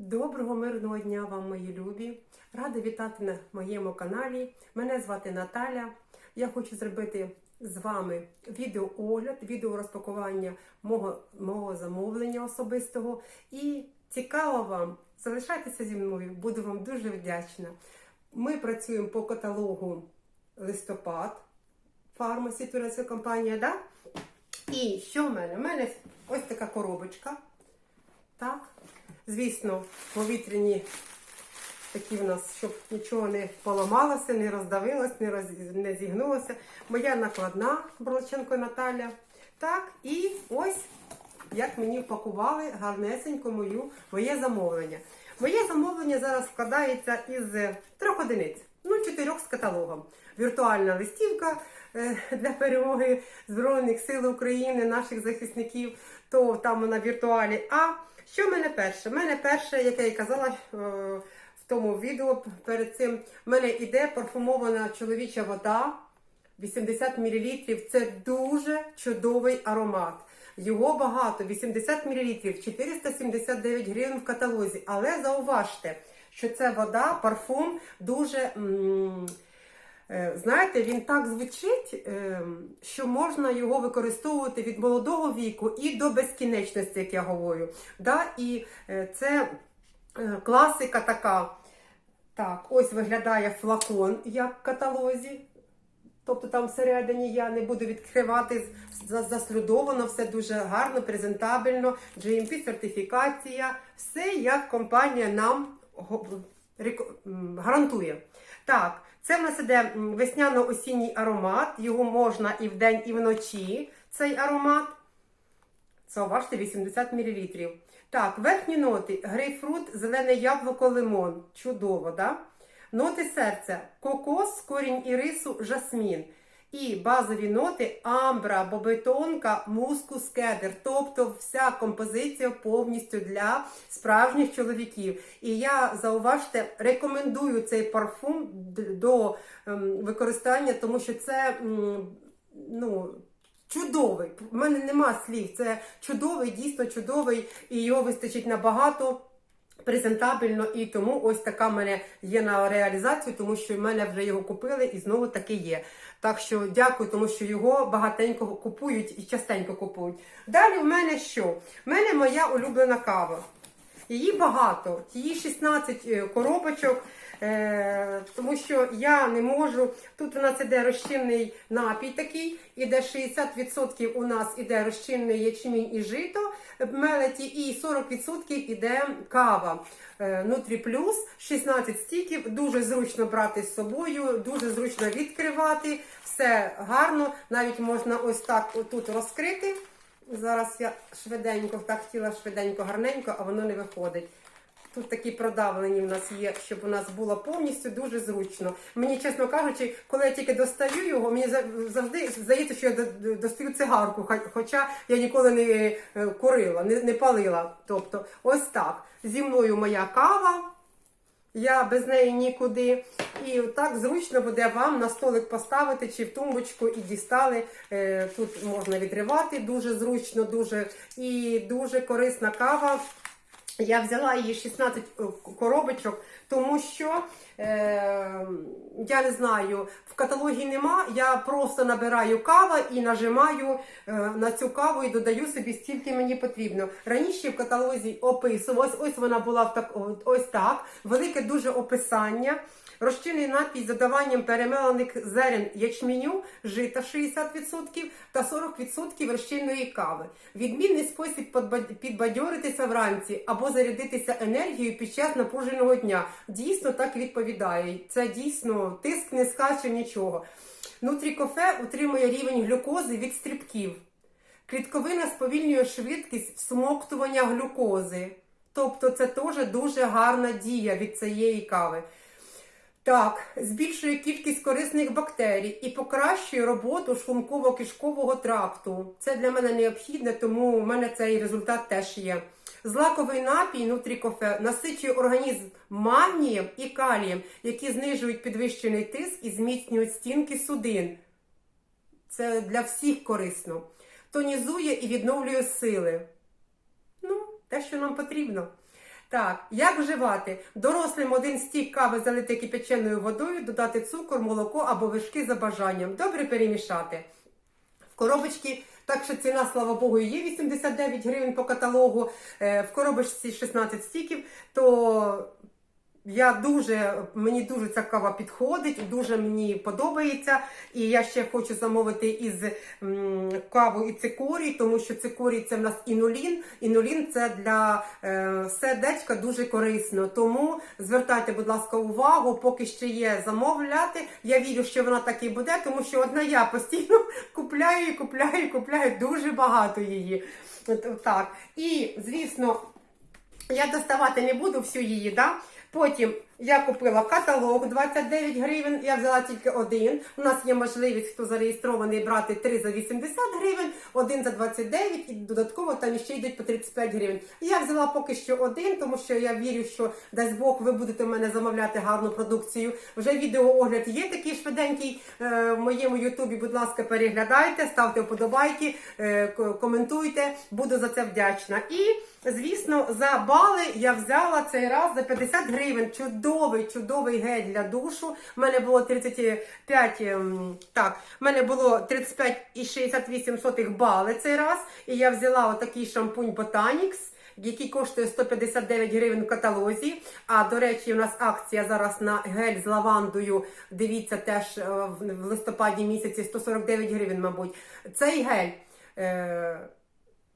Доброго мирного дня вам, мої любі! Рада вітати на моєму каналі. Мене звати Наталя. Я хочу зробити з вами відеоогляд, відеорозпакування мого, мого замовлення особистого. І цікаво вам, залишайтеся зі мною, буду вам дуже вдячна. Ми працюємо по каталогу листопад, фармасі, турецька компанія, да? І що в мене? У мене ось така коробочка. Так. Звісно, повітряні такі в нас, щоб нічого не поламалося, не роздавилось, не, роз... не зігнулося. Моя накладна Бродченко Наталя. Так, і ось як мені впакували гарнесенько мою, моє замовлення. Моє замовлення зараз складається із трьох одиниць, ну, чотирьох з каталогом. Віртуальна листівка е, для перемоги Збройних сил України, наших захисників, то там вона віртуалі. А що в мене перше? У мене перше, як я і казала е, в тому відео перед цим, в мене іде парфумована чоловіча вода 80 мл. Це дуже чудовий аромат. Його багато, 80 мл, 479 гривень в каталозі. Але зауважте, що це вода, парфум дуже. м, Знаєте, він так звучить, е, що можна його використовувати від молодого віку і до безкінечності, як я говорю. Да? І е, це е, класика така. Так, ось виглядає флакон, як в каталозі. Тобто там всередині я не буду відкривати, за- заслюдовано, все дуже гарно, презентабельно, GMP сертифікація, все як компанія нам гарантує. Так, це в нас іде весняно-осінній аромат, його можна і вдень, і вночі, цей аромат. Зауважте 80 мл. Так, верхні ноти: грейпфрут, зелене яблуко, лимон. Чудово, да? Ноти серця: кокос, корінь ірису, жасмін. І базові ноти амбра, бобетонка, мускус, кедр. Тобто вся композиція повністю для справжніх чоловіків. І я зауважте, рекомендую цей парфум до ем, використання, тому що це ну, чудовий. У мене нема слів. Це чудовий, дійсно чудовий, і його вистачить набагато. Презентабельно і тому ось така в мене є на реалізацію, тому що в мене вже його купили і знову таки є. Так що дякую, тому що його багатенько купують і частенько купують. Далі в мене що? В мене моя улюблена кава. Її багато, її 16 е, коробочок, тому що я не можу. Тут у нас іде розчинний напій такий, іде 60% у нас іде розчинний ячмінь і жито мелеті, і 40% іде кава. Е, Нутрі плюс 16 стіків, дуже зручно брати з собою, дуже зручно відкривати. Все гарно, навіть можна ось так отут розкрити. Зараз я швиденько, так хотіла швиденько, гарненько, а воно не виходить. Тут такі продавлені в нас є, щоб у нас було повністю дуже зручно. Мені, чесно кажучи, коли я тільки достаю його, мені завжди здається, що я достаю цигарку, хоча я ніколи не е, курила, не, не палила. Тобто, ось так. Зі мною моя кава. Я без неї нікуди. І так зручно буде вам на столик поставити чи в тумбочку і дістали. Е, Тут можна відривати дуже зручно, дуже і дуже корисна кава. Я взяла її 16 коробочок, тому що е, я не знаю, в каталогі нема. Я просто набираю кава і нажимаю е, на цю каву і додаю собі стільки мені потрібно. Раніше в каталозі описувалось, ось вона була в так, ось так. Велике дуже описання. Розчинний напій з додаванням перемелених зерен ячменю, жита 60% та 40% розчинної кави. Відмінний спосіб підбадьоритися вранці або зарядитися енергією під час напруженого дня. Дійсно так відповідає. Це дійсно тиск не скаче нічого. Нутрікофе утримує рівень глюкози від стрибків. Клітковина сповільнює швидкість всмоктування глюкози. Тобто це теж дуже гарна дія від цієї кави. Так, збільшує кількість корисних бактерій і покращує роботу шлунково-кишкового тракту. Це для мене необхідне, тому в мене цей результат теж є. Злаковий напій нутрікофе насичує організм магнієм і калієм, які знижують підвищений тиск і зміцнюють стінки судин. Це для всіх корисно. Тонізує і відновлює сили. Ну, те, що нам потрібно. Так, як вживати? Дорослим один стік кави залити кипяченою водою, додати цукор, молоко або вишки за бажанням. Добре перемішати. В коробочці, так що ціна, слава Богу, є 89 гривень по каталогу. Е, В коробочці 16 стіків, то я дуже, мені дуже ця кава підходить, дуже мені подобається. І я ще хочу замовити із м, каву і цикорій, тому що цикорій це в нас інулін. Інулін це для е, сердечка дуже корисно. Тому звертайте, будь ласка, увагу, поки ще є замовляти. Я вірю, що вона так і буде, тому що одна я постійно купляю і купляю, купляю дуже багато її. Так. І, звісно, я доставати не буду всю її, да? Потім я купила каталог 29 гривень, я взяла тільки один. У нас є можливість, хто зареєстрований, брати 3 за 80 гривень, один за 29 і додатково там ще йдуть по 35 гривень. Я взяла поки що один, тому що я вірю, що дасть Бог, ви будете в мене замовляти гарну продукцію. Вже відеоогляд є такий швиденький е, в моєму Ютубі. Будь ласка, переглядайте, ставте вподобайки, е, коментуйте. Буду за це вдячна. І Звісно, за бали я взяла цей раз за 50 гривень. Чудовий, чудовий гель для душу. У мене було 35, ем, так, в мене було 35,68 бали цей раз. І я взяла отакий шампунь Botanix, який коштує 159 гривень в каталозі. А до речі, у нас акція зараз на гель з лавандою. Дивіться, теж е, в листопаді місяці 149 гривень, мабуть. Цей гель е,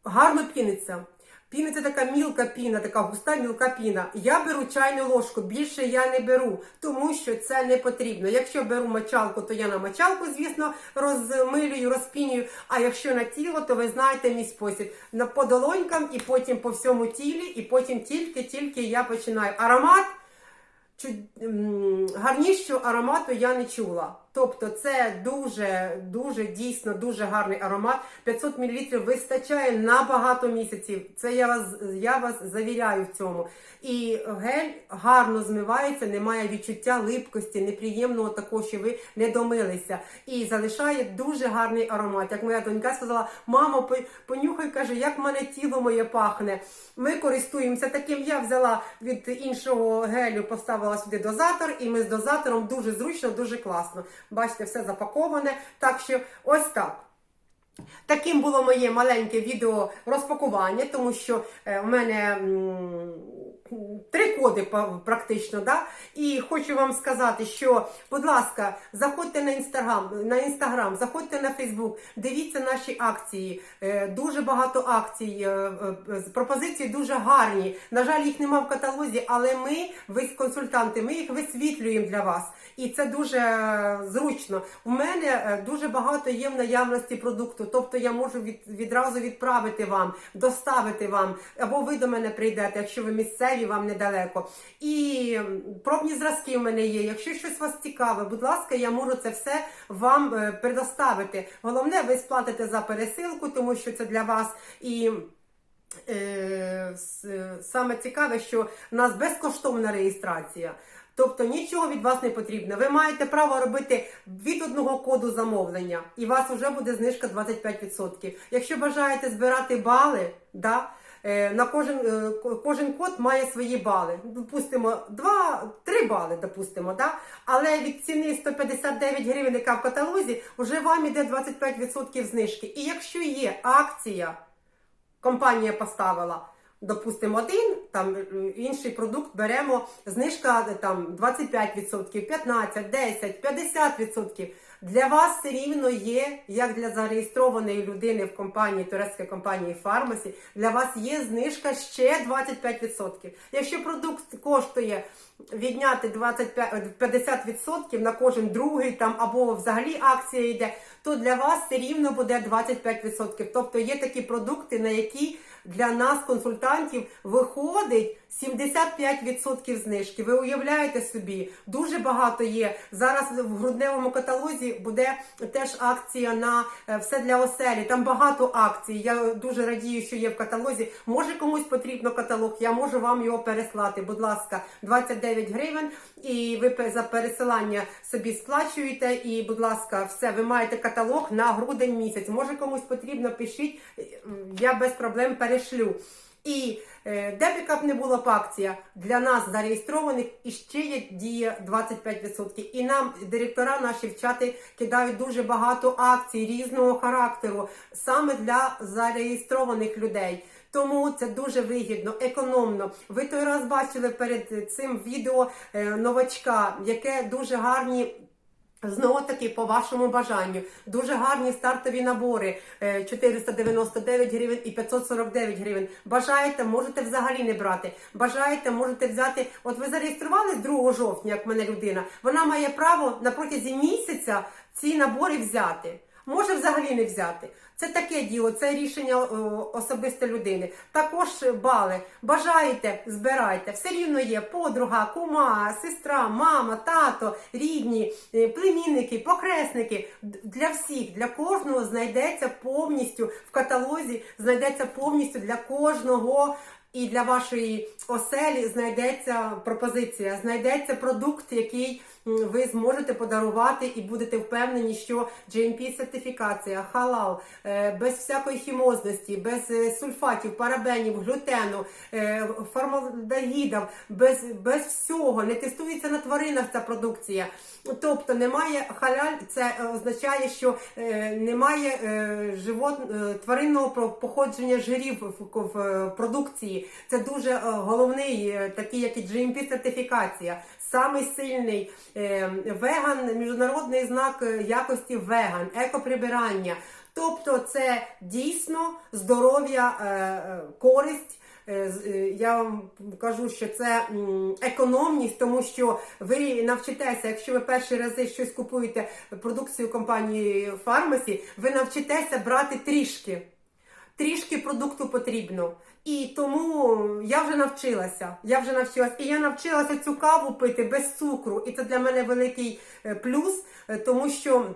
гарно піниться. Піна це така мілка піна, така густа мілка піна. Я беру чайну ложку, більше я не беру, тому що це не потрібно. Якщо беру мочалку, то я на мочалку, звісно, розмилюю, розпінюю. А якщо на тіло, то ви знаєте мій спосіб. По долонькам і потім по всьому тілі, і потім тільки-тільки я починаю. Аромат гарнішого аромату я не чула. Тобто це дуже, дуже дійсно дуже гарний аромат. 500 мл вистачає на багато місяців. Це я вас, я вас завіряю в цьому. І гель гарно змивається, немає відчуття липкості, неприємного такого, що ви не домилися. І залишає дуже гарний аромат. Як моя донька сказала, мамо, понюхай, каже, як мене тіло моє пахне. Ми користуємося таким. Я взяла від іншого гелю, поставила сюди дозатор, і ми з дозатором дуже зручно, дуже класно. Бачите, все запаковане. Так що ось так. Таким було моє маленьке відео розпакування, тому що в у мене три коди практично. Да? І хочу вам сказати, що, будь ласка, заходьте на інстаграм, на інстаграм, заходьте на Фейсбук, дивіться наші акції. Е, Дуже багато акцій, е, е, пропозиції дуже гарні. На жаль, їх нема в каталозі, але ми, ви консультанти, ми їх висвітлюємо для вас. І це дуже зручно. У мене дуже багато є в наявності продукту, тобто я можу від, відразу відправити вам, доставити вам, або ви до мене прийдете, якщо ви місцеві, вам недалеко. І пробні зразки в мене є. Якщо щось вас цікаве, будь ласка, я можу це все вам е, предоставити. Головне, ви сплатите за пересилку, тому що це для вас і. Е, е, Саме цікаве, що в нас безкоштовна реєстрація. Тобто нічого від вас не потрібно. Ви маєте право робити від одного коду замовлення, і у вас вже буде знижка 25%. Якщо бажаєте збирати бали, да, на кожен, е, кожен код має свої бали. Допустимо, 2-3 бали, допустимо, да? але від ціни 159 гривень, яка в каталозі, вже вам іде 25% знижки. І якщо є акція, компанія поставила. Допустимо, один, там е, інший продукт беремо, знижка е, там 25%, 15, 10, 50%. Для вас все рівно є, як для зареєстрованої людини в компанії, турецької компанії Фармасі, для вас є знижка ще 25%. Якщо продукт коштує відняти 25, е, 50% на кожен другий там або взагалі акція йде, то для вас все рівно буде 25%. Тобто є такі продукти, на які для нас, консультантів, виходить 75% знижки. Ви уявляєте собі, дуже багато є. Зараз в грудневому каталозі буде теж акція на е, все для оселі. Там багато акцій. Я дуже радію, що є в каталозі. Може комусь потрібно каталог, я можу вам його переслати. Будь ласка, 29 гривень, і ви за пересилання собі сплачуєте. І, будь ласка, все, ви маєте каталог на грудень місяць. Може комусь потрібно, пишіть, я без проблем перешлю. І е, де б б не була б акція, для нас зареєстрованих і ще є діє 25%. І нам директора наші в чати кидають дуже багато акцій різного характеру саме для зареєстрованих людей. Тому це дуже вигідно, економно. Ви той раз бачили перед цим відео е, новачка, яке дуже гарні. Знову таки, по вашому бажанню, дуже гарні стартові набори е, 499 гривень і 549 гривень. Бажаєте, можете взагалі не брати. Бажаєте, можете взяти. От ви зареєструвались 2 жовтня, як в мене людина. Вона має право на протязі місяця ці набори взяти. Може взагалі не взяти. Це таке діло, це рішення особисто людини. Також бали. Бажаєте, збирайте. Все рівно є подруга, кума, сестра, мама, тато, рідні, е, племінники, похресники. Д- Для всіх, для кожного знайдеться повністю в каталозі, знайдеться повністю для кожного. І для вашої оселі знайдеться пропозиція, знайдеться продукт, який ви зможете подарувати і будете впевнені, що GMP сертифікація, халал, е, без всякої хімозності, без е, сульфатів, парабенів, глютену, е, формальдегідів, без, без всього, не тестується на тваринах ця продукція. Тобто немає халяль, це означає, що немає живот, тваринного походження жирів в, в, Це дуже е, головний, е, такий як і GMP сертифікація. Самий сильний е, веган, міжнародний знак якості веган, екоприбирання. Тобто це дійсно здоров'я, користь. Я вам кажу, що це економність, тому що ви навчитеся, якщо ви перші рази щось купуєте продукцію компанії Фармасі, ви навчитеся брати трішки. Трішки продукту потрібно. І тому я вже навчилася. Я вже навчилася. І я навчилася цю каву пити без цукру. І це для мене великий е, плюс, е, тому що.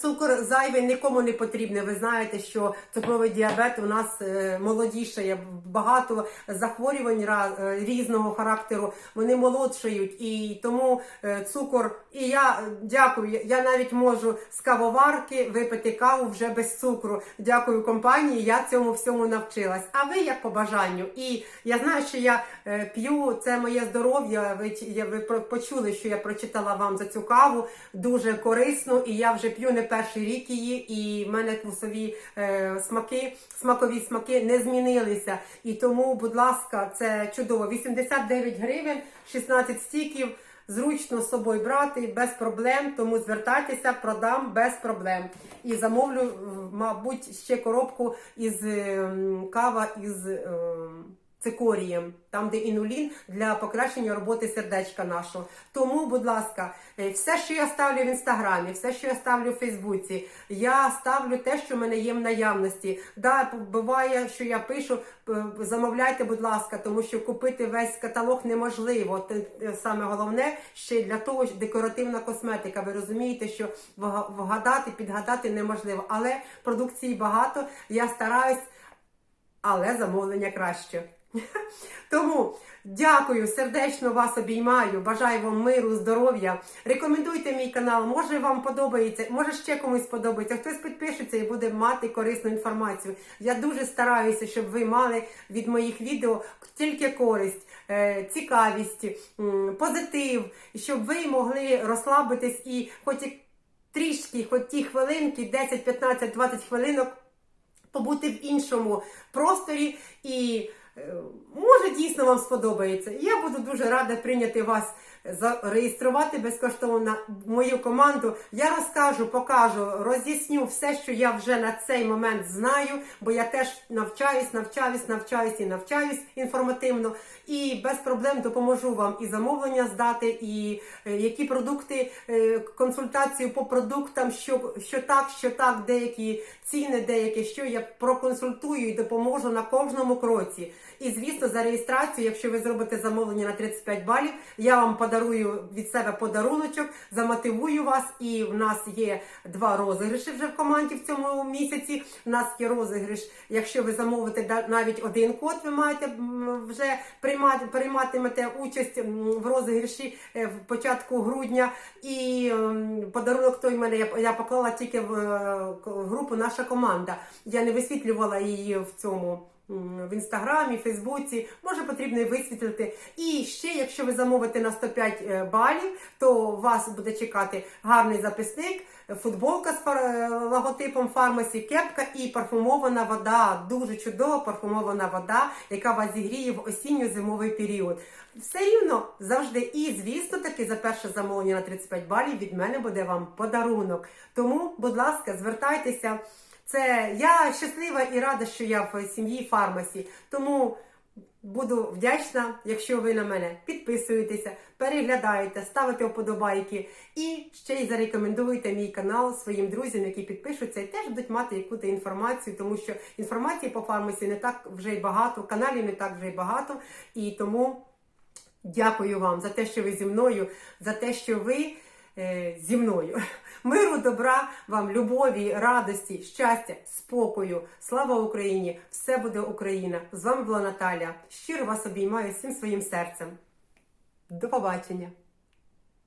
Цукор зайвий нікому не потрібний. Ви знаєте, що цукровий діабет у нас е, молодішає, багато захворювань е, різного характеру. Вони молодшають, і тому е, цукор. І я дякую. я- навіть можу з кавоварки випити каву вже без цукру. Дякую компанії. Я цьому всьому навчилась. А ви як по бажанню? І я знаю, що я п'ю це моє здоров'я. Ви ви почули, що я прочитала вам за цю каву. Дуже корисно, і я вже п'ю не перший рік її, і в мене вкусові е, смаки, смакові смаки не змінилися. І тому, будь ласка, це чудово. 89 гривень, 16 стіків. Зручно з собою брати без проблем, тому звертайтеся, продам без проблем. І замовлю, мабуть, ще коробку із ем, кава із ем, цикорієм, там де інулін для покращення роботи сердечка нашого. Тому, будь ласка, е, все, що я ставлю в інстаграмі, все, що я ставлю в Фейсбуці, я ставлю те, що в мене є в наявності. Да, буває, що я пишу, е, замовляйте, будь ласка, тому що купити весь каталог неможливо. Те Саме головне ще для того, що декоративна косметика. Ви розумієте, що вга- вгадати, підгадати неможливо. Але продукції багато. Я стараюсь, але замовлення краще. Тому дякую, сердечно вас обіймаю. Бажаю вам миру, здоров'я. Рекомендуйте мій канал. Може вам подобається, може ще комусь подобається. Хтось підпишеться і буде мати корисну інформацію. Я дуже стараюся, щоб ви мали від моїх відео тільки користь, е, цікавість, позитив, щоб ви могли розслабитись і хоч трішки, хоч ті хвилинки, 10, 15, 20 хвилинок побути в іншому просторі і може дійсно вам сподобається. Я буду дуже рада прийняти вас зареєструвати безкоштовно мою команду. Я розкажу, покажу, роз'ясню все, що я вже на цей момент знаю, бо я теж навчаюсь, навчаюсь, навчаюсь і навчаюсь інформативно. І без проблем допоможу вам і замовлення здати, і е, які продукти, е, консультацію по продуктам, що, що так, що так, деякі ціни, деякі що я проконсультую і допоможу на кожному кроці. І звісно, за реєстрацію, якщо ви зробите замовлення на 35 балів, я вам подарую від себе подаруночок, замотивую вас. І в нас є два розіграші вже в команді в цьому місяці. У нас є розіграш. Якщо ви замовите навіть один код, ви маєте вже приймати, прийматимете участь в розіграші е, в початку грудня. І подарунок той в мене я, поклала тільки в е, групу наша команда. Я не висвітлювала її в цьому в інстаграмі, Фейсбуці, може потрібно висвітлити. І ще, якщо ви замовите на 105 е, балів, то вас буде чекати гарний записник, футболка з е, логотипом фармасі, кепка і парфумована вода. Дуже чудова парфумована вода, яка вас зігріє в осінньо-зимовий період. Все рівно завжди і, звісно, таки за перше замовлення на 35 балів від мене буде вам подарунок. Тому, будь ласка, звертайтеся. Це я щаслива і рада, що я в сім'ї фармасі. Тому буду вдячна, якщо ви на мене підписуєтеся, переглядаєте, ставите вподобайки і ще й зарекомендуєте мій канал своїм друзям, які підпишуться і теж будуть мати яку-то інформацію, тому що інформації по фармасі не так вже й багато, каналів не так вже й багато. І тому дякую вам за те, що ви зі мною, за те, що ви зі мною. Миру, добра, вам любові, радості, щастя, спокою. Слава Україні! Все буде Україна! З вами була Наталя. Щиро вас обіймаю всім своїм серцем. До побачення!